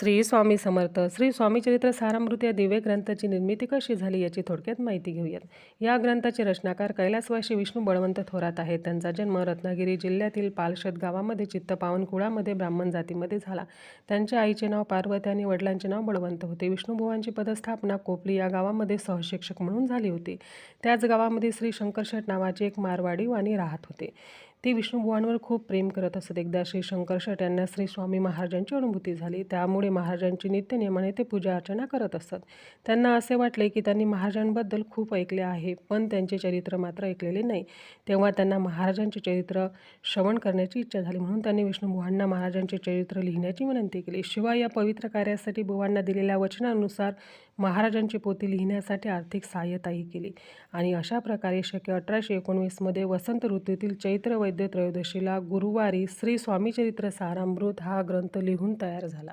श्री स्वामी समर्थ श्री स्वामीचरित्र सारामृत या दिव्य ग्रंथाची निर्मिती कशी झाली याची थोडक्यात माहिती घेऊयात. या ग्रंथाचे रचनाकार कैलासवासी विष्णू बळवंत थोरात आहेत. त्यांचा जन्म रत्नागिरी जिल्ह्यातील पालशद गावामध्ये चित्तपावन कुळामध्ये ब्राह्मण जातीमध्ये झाला. त्यांच्या आईचे नाव पार्वती आणि वडिलांचे नाव बळवंत होते. विष्णुभुवांची पदस्थापना कोपली या गावामध्ये सहशिक्षक म्हणून झाली होती. त्याच गावामध्ये श्री शंकरशेठ नावाचे एक मारवाडी वाणी राहत होते. ती विष्णुभुवांवर खूप प्रेम करत असत. एकदा श्री शंकरशेठ यांना श्री स्वामी महाराजांची अनुभूती झाली. त्यामुळे महाराजांची नित्यनियमाने ते पूजा अर्चना करत असत. त्यांना असे वाटले की त्यांनी महाराजांबद्दल खूप ऐकले आहे पण त्यांचे चरित्र मात्र ऐकलेले नाही. तेव्हा त्यांना महाराजांचे चरित्र श्रवण करण्याची इच्छा झाली. म्हणून त्यांनी विष्णुबुवांना महाराजांचे चरित्र लिहिण्याची विनंती केली. शिवाय या पवित्र कार्यासाठी बुवांना दिलेल्या वचनानुसार महाराजांची पोती लिहिण्यासाठी आर्थिक सहाय्यताही केली. आणि अशा प्रकारे शके अठराशे एकोणवीसमध्ये वसंत ऋतूतील चैत्र वैद्य त्रयोदशीला गुरुवारी श्री स्वामीचरित्र सारामृत हा ग्रंथ लिहून तयार झाला.